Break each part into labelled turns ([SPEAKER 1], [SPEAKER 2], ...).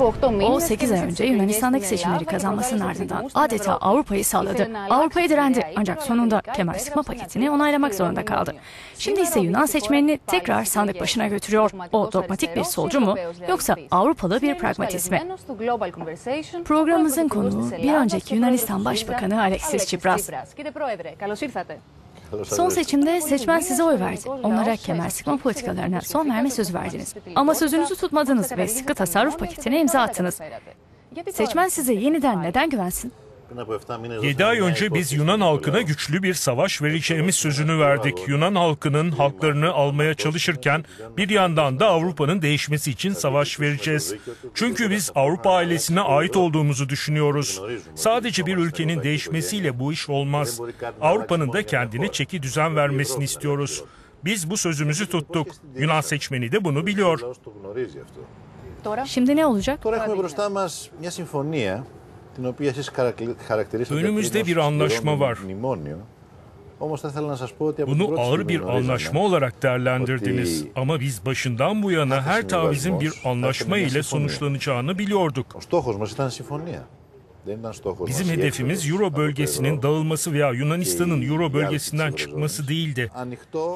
[SPEAKER 1] O 8 ay önce Yunanistan'daki seçimleri kazanmasının ardından adeta Avrupa'yı salladı. Avrupa'ya direndi ancak sonunda kemer sıkma paketini onaylamak zorunda kaldı. Şimdi ise Yunan seçmenini tekrar sandık başına götürüyor. O dogmatik bir solcu mu yoksa Avrupalı bir pragmatist mi? Programımızın konuğu bir önceki Yunanistan Başbakanı Alexis Tsipras. Son seçimde seçmen size oy verdi. Onlara kemer sıkma politikalarına son verme sözü verdiniz. Ama sözünüzü tutmadınız ve sıkı tasarruf paketine imza attınız. Seçmen size yeniden neden güvensin?
[SPEAKER 2] 7 ay önce biz Yunan halkına güçlü bir savaş vereceğimiz sözünü verdik. Yunan halkının haklarını almaya çalışırken bir yandan da Avrupa'nın değişmesi için savaş vereceğiz. Çünkü biz Avrupa ailesine ait olduğumuzu düşünüyoruz. Sadece bir ülkenin değişmesiyle bu iş olmaz. Avrupa'nın da kendine çeki düzen vermesini istiyoruz. Biz bu sözümüzü tuttuk. Yunan seçmeni de bunu biliyor.
[SPEAKER 1] Şimdi ne olacak?
[SPEAKER 2] Önümüzde bir anlaşma var. Bunu ağır bir anlaşma olarak değerlendirdiniz. Ama biz başından bu yana her tavizin bir anlaşma ile sonuçlanacağını biliyorduk. Bizim hedefimiz Euro bölgesinin dağılması veya Yunanistan'ın Euro bölgesinden çıkması değildi.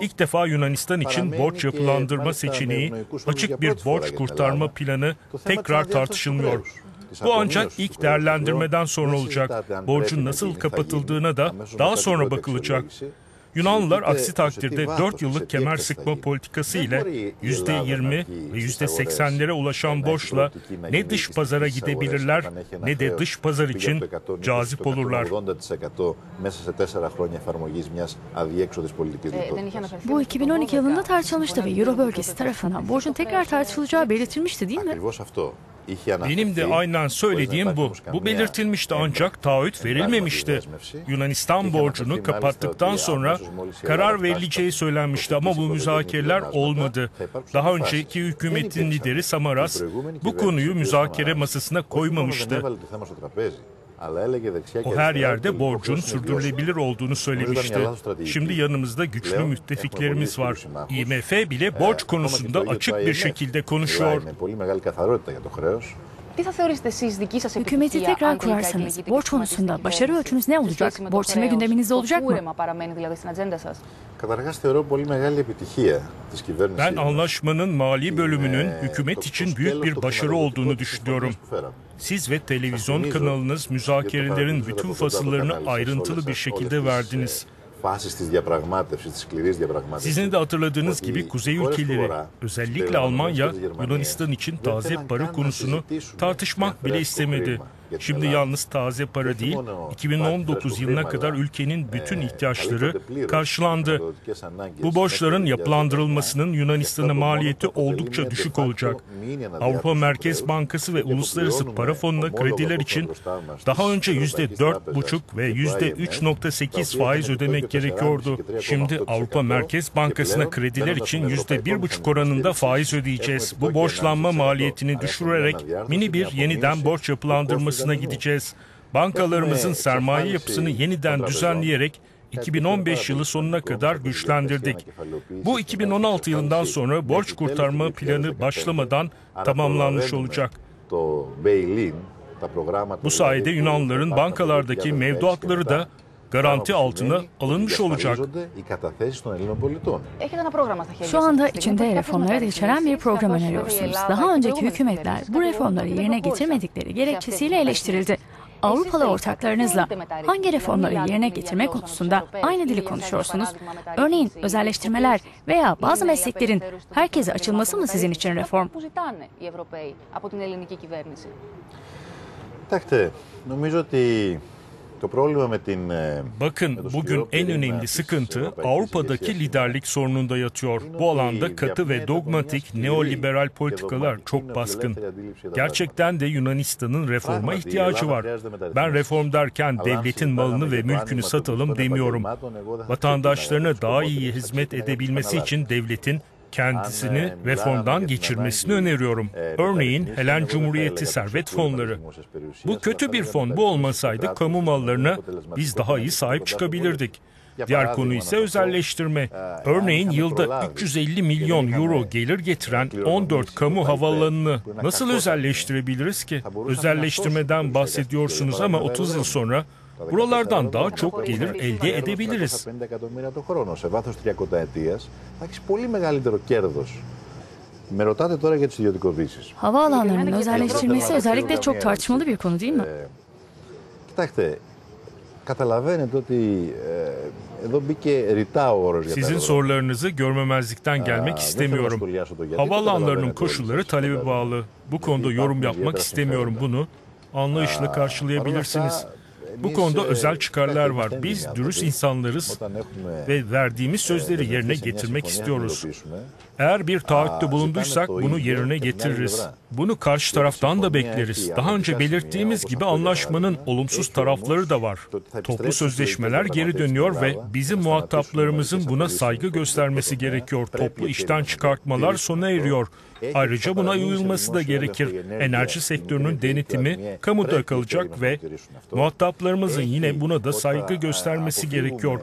[SPEAKER 2] İlk defa Yunanistan için borç yapılandırma seçeneği, açık bir borç kurtarma planı tekrar tartışılmıyor. Bu ancak ilk değerlendirmeden sonra olacak. Borcun nasıl kapatıldığına da daha sonra bakılacak. Yunanlılar aksi takdirde 4 yıllık kemer sıkma politikası ile %20 ve %80'lere ulaşan borçla ne dış pazara gidebilirler ne de dış pazar için cazip olurlar.
[SPEAKER 1] Bu 2012 yılında tartışılmıştı ve Euro bölgesi tarafından borcun tekrar tartışılacağı belirtilmişti değil mi?
[SPEAKER 2] Benim de aynen söylediğim bu. Bu belirtilmişti ancak taahhüt verilmemişti. Yunanistan borcunu kapattıktan sonra karar verileceği söylenmişti ama bu müzakereler olmadı. Daha önceki hükümetin lideri Samaras bu konuyu müzakere masasına koymamıştı. O her yerde borcun sürdürülebilir olduğunu söylemişti. Şimdi yanımızda güçlü müttefiklerimiz var. IMF bile borç konusunda açık bir şekilde konuşuyor.
[SPEAKER 1] Hükümeti tekrar kurarsanız borç konusunda başarı ölçünüz ne olacak? Borç silme gündeminizde olacak mı?
[SPEAKER 2] Ben anlaşmanın mali bölümünün hükümet için büyük bir başarı olduğunu düşünüyorum. Siz ve televizyon kanalınız müzakerelerin bütün fasıllarını ayrıntılı bir şekilde verdiniz. Sizin de hatırladığınız gibi kuzey ülkeleri, özellikle Almanya, Yunanistan için taze para konusunu tartışmak bile istemedi. Şimdi yalnız taze para değil, 2019 yılına kadar ülkenin bütün ihtiyaçları karşılandı. Bu borçların yapılandırılmasının Yunanistan'a maliyeti oldukça düşük olacak. Avrupa Merkez Bankası ve Uluslararası Para Fonu'na krediler için daha önce %4,5 ve %3,8 faiz ödemek gerekiyordu. Şimdi Avrupa Merkez Bankası'na krediler için %1,5 oranında faiz ödeyeceğiz. Bu borçlanma maliyetini düşürerek mini bir yeniden borç yapılandırması yapısına gideceğiz. Bankalarımızın sermaye yapısını yeniden düzenleyerek 2015 yılı sonuna kadar güçlendirdik. Bu 2016 yılından sonra borç kurtarma planı başlamadan tamamlanmış olacak. Bu sayede Yunanlıların bankalardaki mevduatları da garanti altına alınmış olacak.
[SPEAKER 1] Şu anda içinde reformları da içeren bir program öneriyorsunuz. Daha önceki hükümetler bu reformları yerine getirmedikleri gerekçesiyle eleştirildi. Avrupalı ortaklarınızla hangi reformları yerine getirme konusunda aynı dili konuşuyorsunuz? Örneğin özelleştirmeler veya bazı mesleklerin herkese açılması mı sizin için reform?
[SPEAKER 3] Κοιτάξτε, νομίζω ότι
[SPEAKER 2] Bakın bugün en önemli sıkıntı Avrupa'daki liderlik sorununda yatıyor. Bu alanda katı ve dogmatik neoliberal politikalar çok baskın. Gerçekten de Yunanistan'ın reforma ihtiyacı var. Ben reform derken devletin malını ve mülkünü satalım demiyorum. Vatandaşlarına daha iyi hizmet edebilmesi için devletin kendisini reformdan geçirmesini öneriyorum. Örneğin Helen Cumhuriyeti Servet Fonları. Bu kötü bir fon. Bu olmasaydı kamu mallarına biz daha iyi sahip çıkabilirdik. Diğer konu ise özelleştirme. Örneğin yılda 350 milyon euro gelir getiren 14 kamu havaalanını nasıl özelleştirebiliriz ki? Özelleştirmeden bahsediyorsunuz ama 30 yıl sonra Buralardan daha çok gelir elde edebiliriz.
[SPEAKER 1] Havaalanlarının özelleştirilmesi özellikle çok tartışmalı bir konu değil mi?
[SPEAKER 2] Sizin sorularınızı görmemezlikten gelmek istemiyorum. Havaalanlarının koşulları talebe bağlı. Bu konuda yorum yapmak istemiyorum bunu. Anlayışla karşılayabilirsiniz. Bu konuda özel çıkarlar var. Biz dürüst insanlarız ve verdiğimiz sözleri yerine getirmek istiyoruz. Eğer bir taahhütte bulunduysak bunu yerine getiririz. Bunu karşı taraftan da bekleriz. Daha önce belirttiğimiz gibi anlaşmanın olumsuz tarafları da var. Toplu sözleşmeler geri dönüyor ve bizim muhataplarımızın buna saygı göstermesi gerekiyor. Toplu işten çıkartmalar sona eriyor. Ayrıca buna uyulması da gerekir. Enerji sektörünün denetimi kamuda kalacak ve muhataplarımızın yine buna da saygı göstermesi gerekiyor.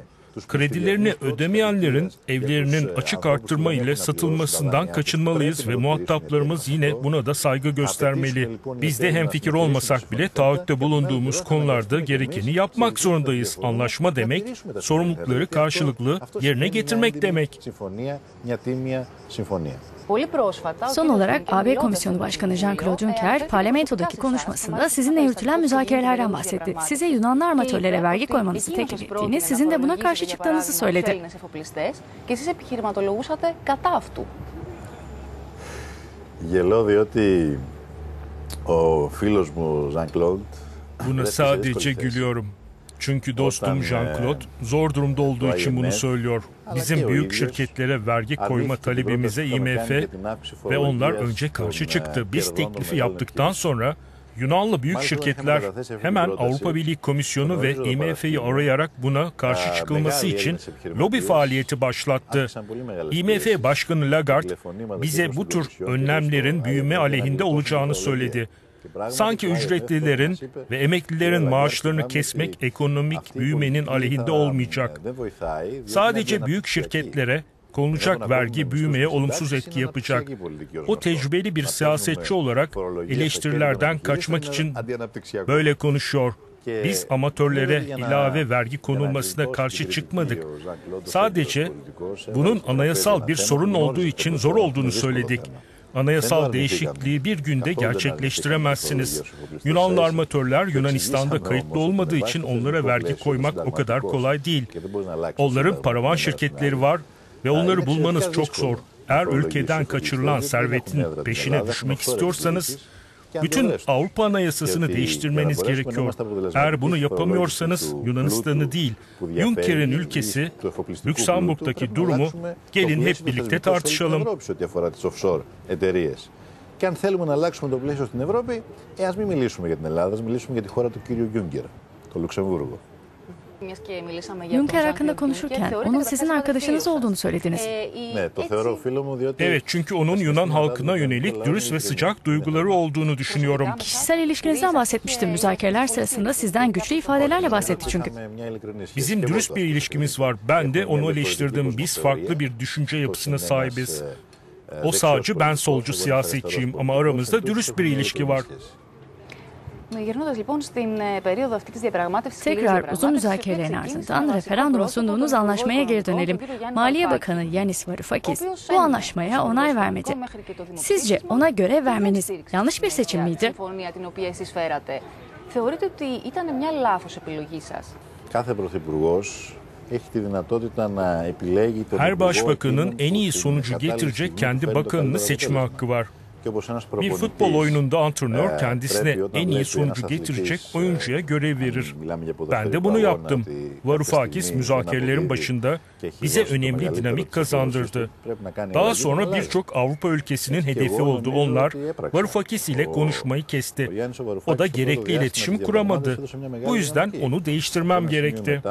[SPEAKER 2] Kredilerini ödemeyenlerin evlerinin açık arttırma ile satılmasından kaçınmalıyız ve muhataplarımız yine buna da saygı göstermeli. Biz de hemfikir olmasak bile taahhütte bulunduğumuz konularda gerekeni yapmak zorundayız. Anlaşma demek, sorumlulukları karşılıklı yerine getirmek demek.
[SPEAKER 3] Συμφωνία, μια τίμια συμφωνία.
[SPEAKER 4] Πολύ πρόσφατα, ο
[SPEAKER 1] Son
[SPEAKER 4] κύριος
[SPEAKER 1] olarak AB
[SPEAKER 4] Juncker
[SPEAKER 1] Komisyonu
[SPEAKER 4] μιλώντας
[SPEAKER 1] Başkanı
[SPEAKER 4] στο
[SPEAKER 1] Jean-Claude
[SPEAKER 4] Κοινοβούλιο,
[SPEAKER 1] Juncker
[SPEAKER 4] ε,
[SPEAKER 1] parlamentodaki
[SPEAKER 4] αφήνει
[SPEAKER 1] konuşmasında
[SPEAKER 4] εσάς
[SPEAKER 1] sizinle
[SPEAKER 4] μας
[SPEAKER 1] yürütülen
[SPEAKER 4] στα
[SPEAKER 1] müzakerelerden
[SPEAKER 4] κόκκινα
[SPEAKER 1] bahsetti.
[SPEAKER 4] διαγράμματα.
[SPEAKER 1] Size Yunanlı armatörlere
[SPEAKER 4] Και
[SPEAKER 1] vergi
[SPEAKER 4] είπε
[SPEAKER 1] koymanızı
[SPEAKER 4] ότι
[SPEAKER 1] teklif
[SPEAKER 4] εκείνος
[SPEAKER 1] ettiğini,
[SPEAKER 4] πρότεινε
[SPEAKER 1] sizin
[SPEAKER 4] να
[SPEAKER 1] de buna
[SPEAKER 4] φορολογήσει,
[SPEAKER 1] karşı
[SPEAKER 4] για
[SPEAKER 1] çıktığınızı
[SPEAKER 4] παράδειγμα,
[SPEAKER 1] söyledi.
[SPEAKER 4] τους Έλληνες εφοπλιστές και εσείς επιχειρηματολογούσατε κατά αυτού.
[SPEAKER 3] Γελώ διότι ο φίλος μου Ζαν Κλοντ
[SPEAKER 2] Buna sadece gülüyorum. Çünkü dostum Jean-Claude zor durumda olduğu için bunu söylüyor. Bizim büyük şirketlere vergi koyma talebimize IMF ve onlar önce karşı çıktı. Biz teklifi yaptıktan sonra Yunanlı büyük şirketler hemen Avrupa Birliği Komisyonu ve IMF'yi arayarak buna karşı çıkılması için lobi faaliyeti başlattı. IMF Başkanı Lagarde bize bu tür önlemlerin büyüme aleyhinde olacağını söyledi. Sanki ücretlilerin ve emeklilerin maaşlarını kesmek ekonomik büyümenin aleyhinde olmayacak. Sadece büyük şirketlere konulacak vergi büyümeye olumsuz etki yapacak. O tecrübeli bir siyasetçi olarak eleştirilerden kaçmak için böyle konuşuyor. Biz amatörlere ilave vergi konulmasına karşı çıkmadık. Sadece bunun anayasal bir sorun olduğu için zor olduğunu söyledik. Anayasal değişikliği bir günde gerçekleştiremezsiniz. Yunanlı armatörler Yunanistan'da kayıtlı olmadığı için onlara vergi koymak o kadar kolay değil. Onların paravan şirketleri var ve onları bulmanız çok zor. Eğer ülkeden kaçırılan servetin peşine düşmek istiyorsanız bütün Avrupa Anayasasını değiştirmeniz gerekiyor. Eğer bunu yapamıyorsanız Yunanistan'ı değil, Juncker'in ülkesi Lüksemburg'daki durumu gelin hep birlikte tartışalım.
[SPEAKER 3] Και αν θέλουμε να αλλάξουμε το πλαίσιο στην Ευρώπη, ε, ας μην μιλήσουμε για την Ελλάδα, ας μιλήσουμε για τη χώρα του κύριου Γιούγκερ, το Λουξεμβούργο.
[SPEAKER 1] Juncker hakkında konuşurken onun sizin arkadaşınız olduğunu söylediniz.
[SPEAKER 2] Evet çünkü onun Yunan halkına yönelik dürüst ve sıcak duyguları olduğunu düşünüyorum.
[SPEAKER 1] Kişisel ilişkinizden bahsetmiştim. Müzakereler sırasında sizden güçlü ifadelerle bahsetti çünkü.
[SPEAKER 2] Bizim dürüst bir ilişkimiz var. Ben de onu eleştirdim. Biz farklı bir düşünce yapısına sahibiz. O sağcı, ben solcu siyasetçiyim ama aramızda dürüst bir ilişki var.
[SPEAKER 1] Tekrar uzun
[SPEAKER 4] διαπρagmάτευσης,
[SPEAKER 1] müzakerelerin
[SPEAKER 4] η οποία ξεκίνησε
[SPEAKER 1] ardından
[SPEAKER 4] με βασικό
[SPEAKER 1] referanduma
[SPEAKER 4] πρόσωπο
[SPEAKER 1] sunduğunuz
[SPEAKER 4] τον
[SPEAKER 1] anlaşmaya
[SPEAKER 4] Υπουργό
[SPEAKER 1] geri dönelim.
[SPEAKER 4] Οικονομικών, τον κύριο Γιάννη
[SPEAKER 1] Maliye
[SPEAKER 4] Varoufakis,
[SPEAKER 1] Bakanı Yanis
[SPEAKER 4] ο
[SPEAKER 1] Varoufakis
[SPEAKER 4] οποίος
[SPEAKER 1] bu
[SPEAKER 4] έμεινε
[SPEAKER 1] anlaşmaya
[SPEAKER 4] στο
[SPEAKER 1] onay
[SPEAKER 4] Ευρωπαϊκό
[SPEAKER 1] vermedi.
[SPEAKER 4] μέχρι και το
[SPEAKER 1] Sizce
[SPEAKER 4] δημοψήφισμα
[SPEAKER 1] ona göre
[SPEAKER 4] και δεν
[SPEAKER 1] vermeniz
[SPEAKER 4] στήριξε
[SPEAKER 1] yanlış bir
[SPEAKER 4] την
[SPEAKER 1] seçim
[SPEAKER 4] νέα
[SPEAKER 1] miydi?
[SPEAKER 4] συμφωνία την οποία εσείς φέρατε. Θεωρείτε ότι ήταν μια λάθος επιλογή σας.
[SPEAKER 3] Κάθε πρωθυπουργός έχει τη δυνατότητα να επιλέγει τον
[SPEAKER 2] Her
[SPEAKER 3] υπουργό
[SPEAKER 2] başbakanın
[SPEAKER 3] εκείνον
[SPEAKER 2] en
[SPEAKER 3] που
[SPEAKER 2] iyi
[SPEAKER 3] την
[SPEAKER 2] sonucu
[SPEAKER 3] κατάλληλη
[SPEAKER 2] getirecek
[SPEAKER 3] στιγμή
[SPEAKER 2] kendi
[SPEAKER 3] φέρει το
[SPEAKER 2] bakanını
[SPEAKER 3] καλύτερο
[SPEAKER 2] seçme
[SPEAKER 3] αποτέλεσμα.
[SPEAKER 2] hakkı var. Bir futbol oyununda antrenör kendisine en iyi sonucu getirecek oyuncuya görev verir. Ben de bunu yaptım. Varoufakis müzakerelerin başında bize önemli dinamik kazandırdı. Daha sonra birçok Avrupa ülkesinin hedefi oldu. Onlar Varoufakis ile konuşmayı kesti. O da gerekli iletişim kuramadı. Bu yüzden onu değiştirmem gerekti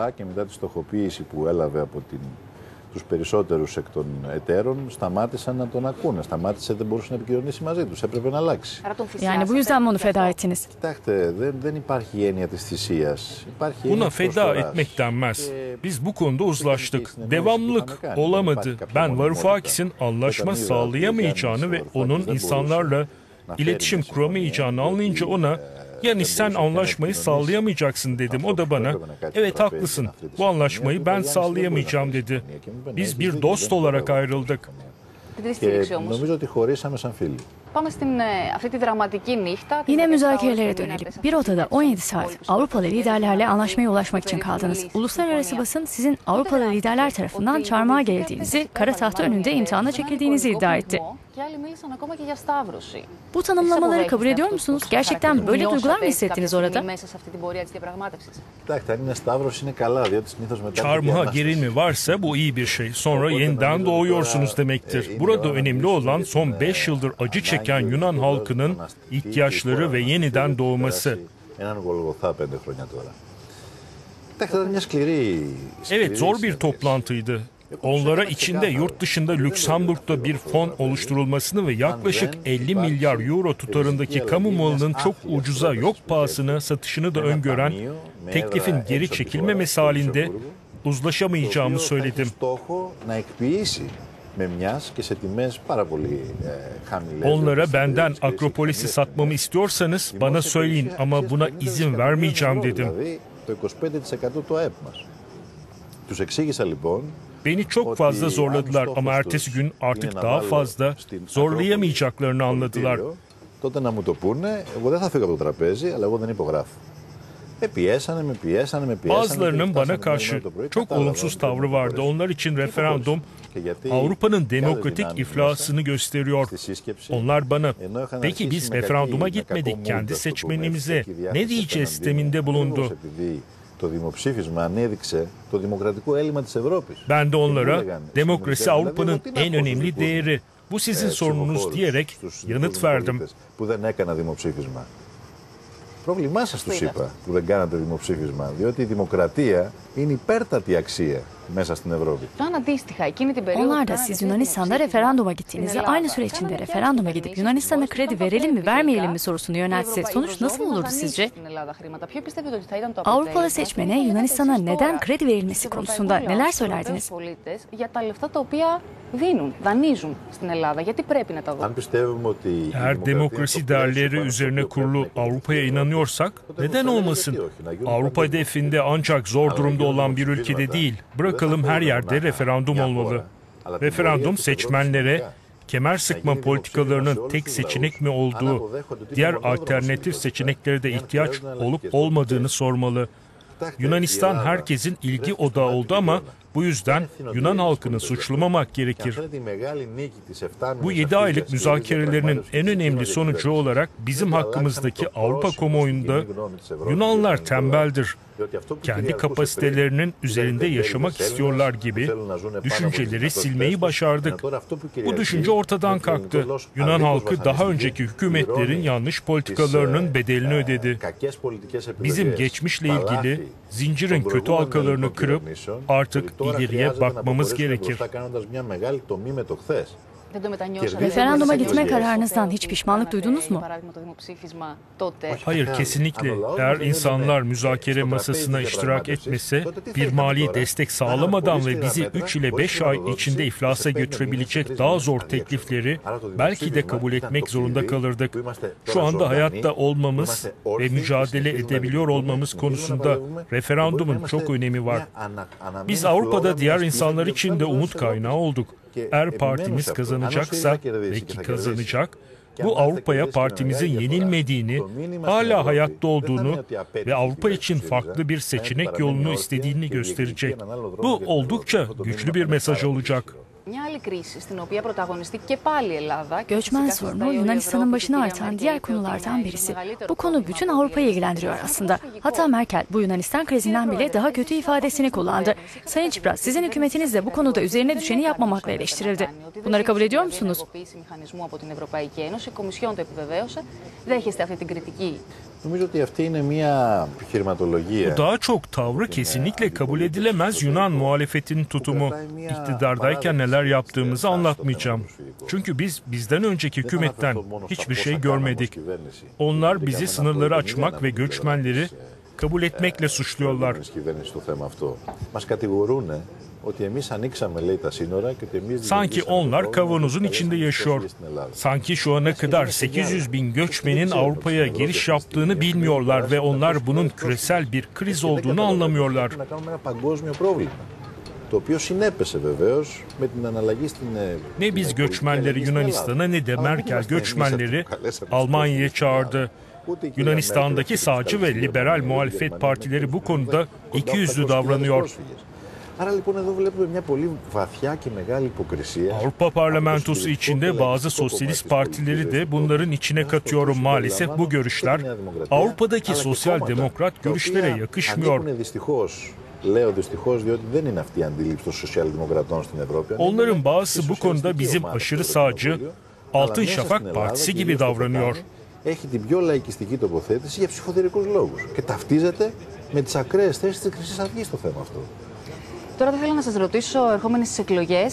[SPEAKER 3] Μετά και μετά τη στοχοποίηση που έλαβε από την τους περισσότερους εκ των εταίρων σταμάτησαν να τον ακούνε. Σταμάτησε, δεν μπορούσε να επικοινωνήσει μαζί τους. Έπρεπε να αλλάξει.
[SPEAKER 4] Άρα τον
[SPEAKER 1] Yani bu yüzden mi onu feda ettiniz?
[SPEAKER 3] Κοιτάξτε, δεν, δεν υπάρχει η έννοια της θυσίας. Υπάρχει η
[SPEAKER 2] Buna
[SPEAKER 3] έννοια της
[SPEAKER 2] feda
[SPEAKER 3] προσφοράς.
[SPEAKER 2] etmek denmez.
[SPEAKER 3] Και
[SPEAKER 2] Biz bu konuda uzlaştık. Devamlılık olamadı. Ben Varoufakis'in anlaşma sağlayamayacağını ve onun insanlarla iletişim kuramayacağını anlayınca ona yani sen anlaşmayı sağlayamayacaksın dedim. O da bana evet haklısın bu anlaşmayı ben sağlayamayacağım dedi. Biz bir dost olarak ayrıldık.
[SPEAKER 4] Την τρίτη
[SPEAKER 3] Και
[SPEAKER 4] στήριξη όμω.
[SPEAKER 3] νομίζω ότι χωρίσαμε σαν φίλοι.
[SPEAKER 1] Yine müzakerelere dönelim. Bir odada 17 saat Avrupalı liderlerle anlaşmaya ulaşmak için kaldınız. Uluslararası basın sizin Avrupalı liderler tarafından çarmıha gerildiğinizi, kara tahta önünde imtihana çekildiğinizi iddia etti. Bu tanımlamaları kabul ediyor musunuz? Gerçekten böyle duygular mı hissettiniz orada?
[SPEAKER 2] Çarmıha gerilme varsa bu iyi bir şey. Sonra yeniden doğuyorsunuz demektir. Burada önemli olan son 5 yıldır acı çekiyorsunuz gereken Yunan halkının ihtiyaçları ve yeniden doğması. Evet zor bir toplantıydı. Onlara içinde yurt dışında Lüksemburg'da bir fon oluşturulmasını ve yaklaşık 50 milyar euro tutarındaki kamu malının çok ucuza yok pahasına satışını da öngören teklifin geri çekilmemesi halinde uzlaşamayacağımı söyledim.
[SPEAKER 3] στόχο να εκποιήσει με μιας και σε τιμές πάρα πολύ ε, χαμηλές.
[SPEAKER 2] Onlara
[SPEAKER 3] διότι
[SPEAKER 2] benden
[SPEAKER 3] στις
[SPEAKER 2] Akropolis'i
[SPEAKER 3] κυρίες
[SPEAKER 2] satmamı istiyorsanız bana
[SPEAKER 3] δημόσια
[SPEAKER 2] söyleyin
[SPEAKER 3] περιουσία
[SPEAKER 2] ama
[SPEAKER 3] αξίας
[SPEAKER 2] buna
[SPEAKER 3] 50
[SPEAKER 2] izin
[SPEAKER 3] δισεκατομμύρια
[SPEAKER 2] vermeyeceğim
[SPEAKER 3] ευρώ,
[SPEAKER 2] dedim.
[SPEAKER 3] Δηλαδή το 25% του ΑΕΠ μας. Τους εξήγησα λοιπόν
[SPEAKER 2] Beni çok fazla zorladılar ama ertesi gün artık daha fazla zorlayamayacaklarını anladılar.
[SPEAKER 3] Τότε να μου το πούνε, εγώ δεν θα φύγω από το τραπέζι, αλλά εγώ δεν υπογράφω. E piyesane mi piyesane mi piyesane
[SPEAKER 2] Bazılarının bana karşı çok olumsuz tavrı vardı. Onlar için referandum Avrupa'nın demokratik iflasını gösteriyor. Onlar bana peki biz referanduma gitmedik kendi seçmenimize ne diyeceğiz sisteminde bulundu. Ben de onlara demokrasi Avrupa'nın en önemli değeri. Bu sizin sorununuz diyerek yanıt verdim.
[SPEAKER 3] Πρόβλημά σας τους
[SPEAKER 4] είδατε.
[SPEAKER 3] είπα που δεν κάνατε δημοψήφισμα. Διότι η δημοκρατία είναι υπέρτατη αξία μέσα στην Ευρώπη.
[SPEAKER 4] Αν αντίστοιχα εκείνη την περίοδο.
[SPEAKER 1] Onlar da
[SPEAKER 4] κάνατε
[SPEAKER 1] siz
[SPEAKER 4] εσείς
[SPEAKER 1] Yunanistan'da
[SPEAKER 4] δημοψήφισμα
[SPEAKER 1] referanduma
[SPEAKER 4] στην
[SPEAKER 1] gittiğinizde
[SPEAKER 4] Ελλάδα.
[SPEAKER 1] aynı süre içinde
[SPEAKER 4] Κάνατε
[SPEAKER 1] referanduma
[SPEAKER 4] και
[SPEAKER 1] gidip
[SPEAKER 4] κυβερνήσεις
[SPEAKER 1] Yunanistan'a
[SPEAKER 4] που
[SPEAKER 1] kredi
[SPEAKER 4] ήταν
[SPEAKER 1] verelim mi
[SPEAKER 4] τελικά
[SPEAKER 1] vermeyelim mi sorusunu
[SPEAKER 4] η
[SPEAKER 1] yöneltse
[SPEAKER 4] Ευρωπαϊκή
[SPEAKER 1] sonuç nasıl
[SPEAKER 4] Ευρωζώνη να
[SPEAKER 1] olurdu sizce?
[SPEAKER 4] δανείσει στην Ελλάδα χρήματα. Ποιο πιστεύετε ότι θα ήταν το
[SPEAKER 1] Avrupalı
[SPEAKER 4] αποτέλεσμα
[SPEAKER 1] seçmene
[SPEAKER 4] και τι
[SPEAKER 1] Yunanistan'a
[SPEAKER 4] εσείς
[SPEAKER 1] neden
[SPEAKER 4] τώρα
[SPEAKER 1] kredi verilmesi
[SPEAKER 4] στους
[SPEAKER 1] konusunda
[SPEAKER 4] ευρωπαϊκούς
[SPEAKER 1] neler
[SPEAKER 4] λαούς, στους
[SPEAKER 1] söylerdiniz?
[SPEAKER 4] Ευρωπαίους πολίτες για τα λεφτά τα οποία δίνουν, δανείζουν στην Ελλάδα. Γιατί πρέπει να τα δουν.
[SPEAKER 3] Αν πιστεύουμε ότι η
[SPEAKER 2] Eğer
[SPEAKER 3] δημοκρατία
[SPEAKER 2] demokrasi
[SPEAKER 3] είναι το
[SPEAKER 2] değerleri
[SPEAKER 3] πλαίσιο
[SPEAKER 2] üzerine
[SPEAKER 3] πάνω στο οποίο
[SPEAKER 2] kurulu
[SPEAKER 3] πρέπει να
[SPEAKER 2] Avrupa'ya
[SPEAKER 3] κινηθούμε,
[SPEAKER 2] inanıyorsak
[SPEAKER 3] τότε
[SPEAKER 2] neden
[SPEAKER 3] θα λέγαμε
[SPEAKER 2] olmasın?
[SPEAKER 3] γιατί όχι, να γίνουν
[SPEAKER 2] Avrupa
[SPEAKER 3] παντού.
[SPEAKER 2] hedefinde ancak zor durumda olan bir ülkede değil. Bırakalım her yerde referandum olmalı. Referandum seçmenlere kemer sıkma politikalarının tek seçenek mi olduğu, diğer alternatif seçeneklere de ihtiyaç olup olmadığını sormalı. Yunanistan herkesin ilgi odağı oldu ama bu yüzden Yunan halkını suçlamamak gerekir. Bu 7 aylık müzakerelerinin en önemli sonucu olarak bizim hakkımızdaki Avrupa kamuoyunda Yunanlar tembeldir. Kendi kapasitelerinin üzerinde yaşamak istiyorlar gibi düşünceleri silmeyi başardık. Bu düşünce ortadan kalktı. Yunan halkı daha önceki hükümetlerin yanlış politikalarının bedelini ödedi. Bizim geçmişle ilgili zincirin kötü halkalarını kırıp artık ileriye bakmamız gerekir.
[SPEAKER 4] μια μεγάλη τομή με το χθες.
[SPEAKER 1] Referanduma gitme kararınızdan hiç pişmanlık duydunuz mu?
[SPEAKER 2] Hayır kesinlikle. Eğer insanlar müzakere masasına iştirak etmese, bir mali destek sağlamadan ve bizi 3 ile 5 ay içinde iflasa götürebilecek daha zor teklifleri belki de kabul etmek zorunda kalırdık. Şu anda hayatta olmamız ve mücadele edebiliyor olmamız konusunda referandumun çok önemi var. Biz Avrupa'da diğer insanlar için de umut kaynağı olduk. Er partimiz kazanacak kazanacaksa, belki kazanacak, bu Avrupa'ya partimizin yenilmediğini, hala hayatta olduğunu ve Avrupa için farklı bir seçenek yolunu istediğini gösterecek. Bu oldukça güçlü bir mesaj olacak.
[SPEAKER 1] Göçmen sorunu Yunanistan'ın başına artan diğer konulardan birisi. Bu konu bütün Avrupa'yı ilgilendiriyor aslında. Hatta Merkel bu Yunanistan krizinden bile daha kötü ifadesini kullandı. Sayın Çipras sizin hükümetiniz de bu konuda üzerine düşeni yapmamakla eleştirildi. Bunları kabul ediyor musunuz?
[SPEAKER 4] μηχανισμού από την Ευρωπαϊκή Ένωση, η Κομισιόν το επιβεβαίωσε. Δέχεστε αυτή την κριτική.
[SPEAKER 3] Νομίζω ότι αυτή είναι μια επιχειρηματολογία.
[SPEAKER 2] Daha çok tavrı kesinlikle kabul edilemez Yunan muhalefetin tutumu. İktidardayken neler yaptığımızı anlatmayacağım. Çünkü biz bizden önceki hükümetten hiçbir şey görmedik. Onlar bizi sınırları açmak ve göçmenleri kabul etmekle suçluyorlar.
[SPEAKER 3] κυβέρνηση στο θέμα αυτό. Μας κατηγορούν
[SPEAKER 2] Sanki onlar kavanozun içinde yaşıyor. Sanki şu ana kadar 800 bin göçmenin Avrupa'ya giriş yaptığını bilmiyorlar ve onlar bunun küresel bir kriz olduğunu anlamıyorlar. Ne biz göçmenleri Yunanistan'a ne de Merkel göçmenleri Almanya'ya çağırdı. Yunanistan'daki sağcı ve liberal muhalefet partileri bu konuda ikiyüzlü davranıyor.
[SPEAKER 3] Άρα λοιπόν εδώ βλέπουμε μια πολύ βαθιά και μεγάλη υποκρισία.
[SPEAKER 2] Avrupa Parlamentosu içinde bazı sosyalist partileri de bunların içine katıyorum maalesef bu görüşler Avrupa'daki sosyal demokrat görüşlere yakışmıyor.
[SPEAKER 3] Δυστυχώς, λέω δυστυχώ, διότι δεν είναι αυτή η αντίληψη των σοσιαλδημοκρατών στην Ευρώπη.
[SPEAKER 2] Onların bazısı bu konuda bizim aşırı sağcı Altın Şafak Partisi gibi davranıyor.
[SPEAKER 3] Έχει την πιο λαϊκιστική τοποθέτηση για ψηφοδηρικούς λόγους και ταυτίζεται με τις ακραίες θέσεις της Χρυσής Αυγής στο θέμα αυτό.
[SPEAKER 4] Τώρα θα ήθελα να σα ρωτήσω, ερχόμενοι sτι εκλογέ.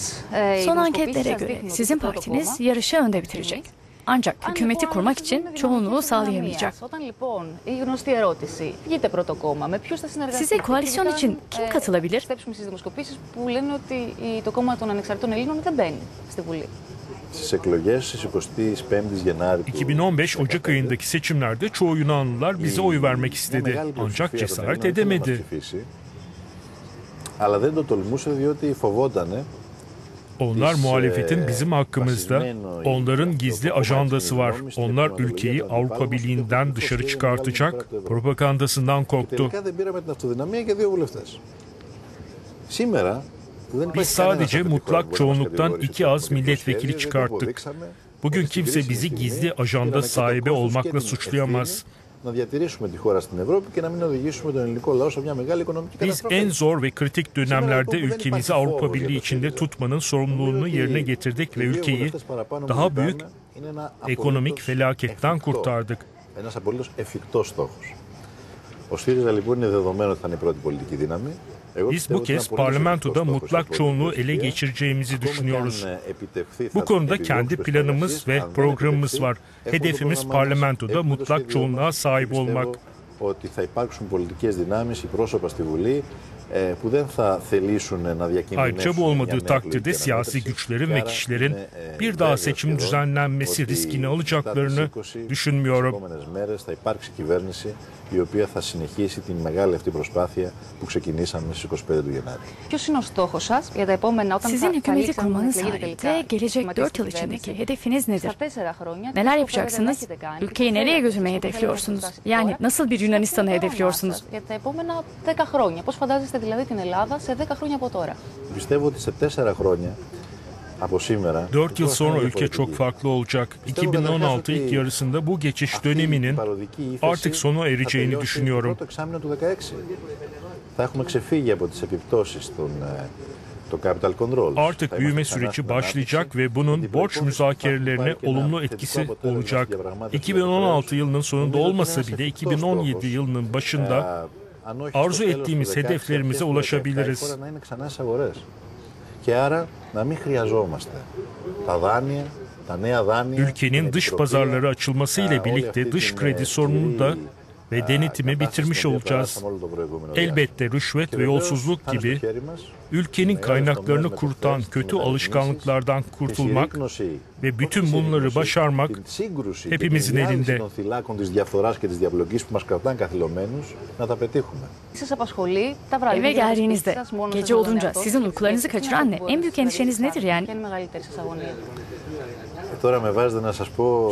[SPEAKER 1] Son anketlere göre sizin partiniz yarışı önde bitirecek. Ancak hükümeti kurmak için çoğunluğu sağlayamayacak.
[SPEAKER 4] Όταν λοιπόν η γνωστή ερώτηση, βγείτε πρώτο κόμμα, με ποιου θα συνεργαστείτε.
[SPEAKER 1] Size koalisyon
[SPEAKER 4] Και
[SPEAKER 1] için
[SPEAKER 4] όταν,
[SPEAKER 1] kim
[SPEAKER 4] ε,
[SPEAKER 1] katılabilir?
[SPEAKER 4] Πιστέψουμε στι δημοσκοπήσει που λένε ότι η- το κόμμα των ανεξαρτήτων Ελλήνων δεν μπαίνει στη Βουλή.
[SPEAKER 3] Στις εκλογές της 25ης Γενάρη του
[SPEAKER 2] 2015 Ocak ayındaki seçimlerde çoğu Yunanlılar bize oy vermek istedi. Ancak cesaret edemedi.
[SPEAKER 3] Αλλά δεν το τολμούσε διότι φοβότανε
[SPEAKER 2] Onlar muhalefetin bizim hakkımızda, onların gizli ajandası var. Onlar ülkeyi Avrupa Birliği'nden dışarı çıkartacak propagandasından korktu.
[SPEAKER 3] Τελικά δεν πήραμε την αυτοδυναμία και δύο βουλευτές. Σήμερα που δεν
[SPEAKER 2] Biz
[SPEAKER 3] υπάρχει κανένας
[SPEAKER 2] sadece
[SPEAKER 3] από την
[SPEAKER 2] mutlak
[SPEAKER 3] χώρα που μπορεί να μας
[SPEAKER 2] çoğunluktan
[SPEAKER 3] κατηγορήσει
[SPEAKER 2] iki
[SPEAKER 3] ότι
[SPEAKER 2] az
[SPEAKER 3] έχουμε
[SPEAKER 2] milletvekili
[SPEAKER 3] σχέδιο,
[SPEAKER 2] çıkarttık.
[SPEAKER 3] δεν αποδείξαμε
[SPEAKER 2] Bugün
[SPEAKER 3] ότι
[SPEAKER 2] kimse
[SPEAKER 3] στην
[SPEAKER 2] bizi
[SPEAKER 3] στιγμή
[SPEAKER 2] gizli
[SPEAKER 3] πήραμε
[SPEAKER 2] ajanda
[SPEAKER 3] και το
[SPEAKER 2] sahibi
[SPEAKER 3] κόστος
[SPEAKER 2] olmakla
[SPEAKER 3] και την
[SPEAKER 2] suçlayamaz.
[SPEAKER 3] ευθύνη να διατηρήσουμε τη χώρα στην Ευρώπη και να μην οδηγήσουμε τον ελληνικό λαό σε μια μεγάλη οικονομική
[SPEAKER 2] Biz
[SPEAKER 3] καταστροφή.
[SPEAKER 2] en zor ve kritik dönemlerde ülkemizi Avrupa Birliği içinde tutmanın sorumluluğunu yerine getirdik ve ülkeyi daha büyük ekonomik felaketten kurtardık.
[SPEAKER 3] Ένα απολύτω εφικτό στόχο. Ο ΣΥΡΙΖΑ λοιπόν είναι δεδομένο ότι θα είναι η πρώτη πολιτική δύναμη. Εγώ
[SPEAKER 2] Biz
[SPEAKER 3] πιστεύω
[SPEAKER 2] bu
[SPEAKER 3] ότι είναι
[SPEAKER 2] kez
[SPEAKER 3] απολύτως
[SPEAKER 2] parlamentoda
[SPEAKER 3] εφικτός
[SPEAKER 2] mutlak
[SPEAKER 3] στόχος η
[SPEAKER 2] çoğunluğu
[SPEAKER 3] πρώτη
[SPEAKER 2] ele
[SPEAKER 3] πολιτική.
[SPEAKER 2] geçireceğimizi
[SPEAKER 3] Ακόμη
[SPEAKER 2] düşünüyoruz.
[SPEAKER 3] και αν, ε, επιτευχθεί,
[SPEAKER 2] Bu
[SPEAKER 3] θα
[SPEAKER 2] konuda
[SPEAKER 3] την
[SPEAKER 2] kendi
[SPEAKER 3] επιδιώξουμε
[SPEAKER 2] planımız
[SPEAKER 3] στις
[SPEAKER 2] ve
[SPEAKER 3] εργασίες. Αν δεν
[SPEAKER 2] programımız
[SPEAKER 3] επιτευχθεί,
[SPEAKER 2] var.
[SPEAKER 3] έχουμε το
[SPEAKER 2] Hedefimiz
[SPEAKER 3] πρόγραμμά μας,
[SPEAKER 2] parlamentoda
[SPEAKER 3] έχουμε το
[SPEAKER 2] mutlak
[SPEAKER 3] σχέδιό
[SPEAKER 2] çoğunluğa
[SPEAKER 3] μας.
[SPEAKER 2] sahip
[SPEAKER 3] Πιστεύω
[SPEAKER 2] olmak.
[SPEAKER 3] ότι θα υπάρξουν πολιτικές δυνάμεις, οι πρόσωπα στη Βουλή ε, που δεν θα θελήσουν να διακινδυνεύσουν
[SPEAKER 2] Ayrıca bu
[SPEAKER 3] μια
[SPEAKER 2] olmadığı
[SPEAKER 3] νέα
[SPEAKER 2] takdirde
[SPEAKER 3] εκλογική
[SPEAKER 2] siyasi
[SPEAKER 3] αναμέτρηση.
[SPEAKER 2] güçlerin
[SPEAKER 3] Και
[SPEAKER 2] ve
[SPEAKER 3] άρα
[SPEAKER 2] kişilerin
[SPEAKER 3] είναι, ε,
[SPEAKER 2] bir daha
[SPEAKER 3] βέβαιο
[SPEAKER 2] seçim
[SPEAKER 3] σχεδόν
[SPEAKER 2] düzenlenmesi
[SPEAKER 3] ότι
[SPEAKER 2] riskini
[SPEAKER 3] μετά τις
[SPEAKER 2] alacaklarını
[SPEAKER 3] 20, τις
[SPEAKER 2] düşünmüyorum.
[SPEAKER 3] επόμενες μέρες θα υπάρξει κυβέρνηση η οποία θα συνεχίσει την μεγάλη αυτή προσπάθεια που ξεκινήσαμε στις 25 του Γενάρη.
[SPEAKER 4] Ποιο είναι ο στόχο σα για τα επόμενα, όταν
[SPEAKER 1] Sizin
[SPEAKER 4] θα, θα
[SPEAKER 1] hükümeti
[SPEAKER 4] λήξει, αν
[SPEAKER 1] kurmanız
[SPEAKER 4] εκλεγείτε τελικά,
[SPEAKER 1] halinde gelecek
[SPEAKER 4] σχηματίσει
[SPEAKER 1] 4 yıl
[SPEAKER 4] την
[SPEAKER 1] içindeki
[SPEAKER 4] κυβέρνηση,
[SPEAKER 1] hedefiniz nedir?
[SPEAKER 4] Στα tέσσερα χρόνια, τι
[SPEAKER 1] Neler
[SPEAKER 4] σκοπεύετε να
[SPEAKER 1] yapacaksınız?
[SPEAKER 4] έχετε κάνει,
[SPEAKER 1] Ülkeyi
[SPEAKER 4] τι
[SPEAKER 1] nereye
[SPEAKER 4] θέλετε,
[SPEAKER 1] götürmeyi
[SPEAKER 4] πώς θέλετε να
[SPEAKER 1] hedefliyorsunuz?
[SPEAKER 4] φτάσει η
[SPEAKER 1] Yani
[SPEAKER 4] χώρα
[SPEAKER 1] nasıl bir
[SPEAKER 4] και
[SPEAKER 1] Yunanistan'ı
[SPEAKER 4] το πρόγραμμά
[SPEAKER 1] hedefliyorsunuz?
[SPEAKER 4] σας Για τα επόμενα 10 χρόνια. Πώ φαντάζεστε δηλαδή την Ελλάδα σε 10 χρόνια από τώρα.
[SPEAKER 3] Πιστεύω ότι σε τέσσερα χρόνια από σήμερα.
[SPEAKER 2] 4 yıl
[SPEAKER 3] η χώρα θα είναι
[SPEAKER 2] sonra ülke
[SPEAKER 3] διαφορετική.
[SPEAKER 2] çok farklı olacak. 2016 ilk yarısında bu geçiş
[SPEAKER 3] Αυτή η
[SPEAKER 2] döneminin
[SPEAKER 3] παροδική ύφεση
[SPEAKER 2] artık sona
[SPEAKER 3] θα
[SPEAKER 2] ereceğini
[SPEAKER 3] τελειώσει
[SPEAKER 2] düşünüyorum.
[SPEAKER 3] Το πρώτο εξάμεινο του 2016. Θα έχουμε ξεφύγει από τις επιπτώσεις των, ε, το capital control.
[SPEAKER 2] Artık büyüme süreci başlayacak ve bunun borç müzakerelerine olumlu etkisi olacak. 2016 yılının sonunda olmasa bile 2017 yılının başında arzu ettiğimiz hedeflerimize ulaşabiliriz. Ülkenin dış pazarları açılması ile birlikte dış kredi sorununu da ve denetimi bitirmiş olacağız. Elbette rüşvet ve yolsuzluk gibi ülkenin kaynaklarını kurutan kötü alışkanlıklardan kurtulmak ve bütün bunları başarmak hepimizin elinde.
[SPEAKER 1] Eve geldiğinizde gece olunca sizin uykularınızı kaçıran ne? En büyük endişeniz nedir yani?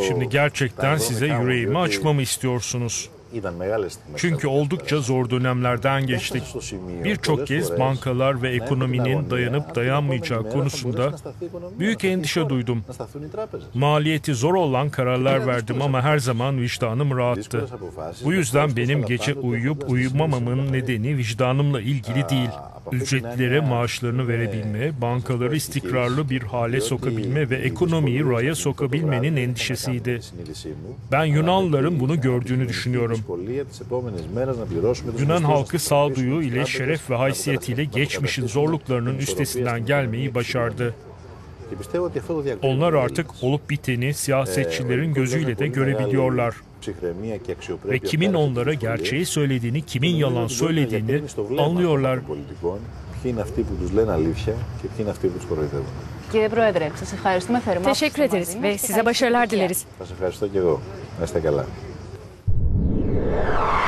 [SPEAKER 2] Şimdi gerçekten size yüreğimi açmamı istiyorsunuz. Çünkü oldukça zor dönemlerden geçtik. Birçok kez bankalar ve ekonominin dayanıp dayanmayacağı konusunda büyük endişe duydum. Maliyeti zor olan kararlar verdim ama her zaman vicdanım rahattı. Bu yüzden benim gece uyuyup uyumamamın nedeni vicdanımla ilgili değil.
[SPEAKER 3] ücretlilere maaşlarını verebilme, bankaları istikrarlı bir hale sokabilme ve ekonomiyi raya sokabilmenin endişesiydi. Ben Yunanlıların bunu gördüğünü düşünüyorum ediyorum. Yunan halkı sağduyu ile şeref ve haysiyetiyle geçmişin zorluklarının üstesinden gelmeyi başardı. Onlar artık olup biteni siyasetçilerin gözüyle de görebiliyorlar. Ve kimin onlara gerçeği söylediğini, kimin yalan söylediğini anlıyorlar.
[SPEAKER 1] Teşekkür ederiz ve size başarılar dileriz.
[SPEAKER 5] Yeah.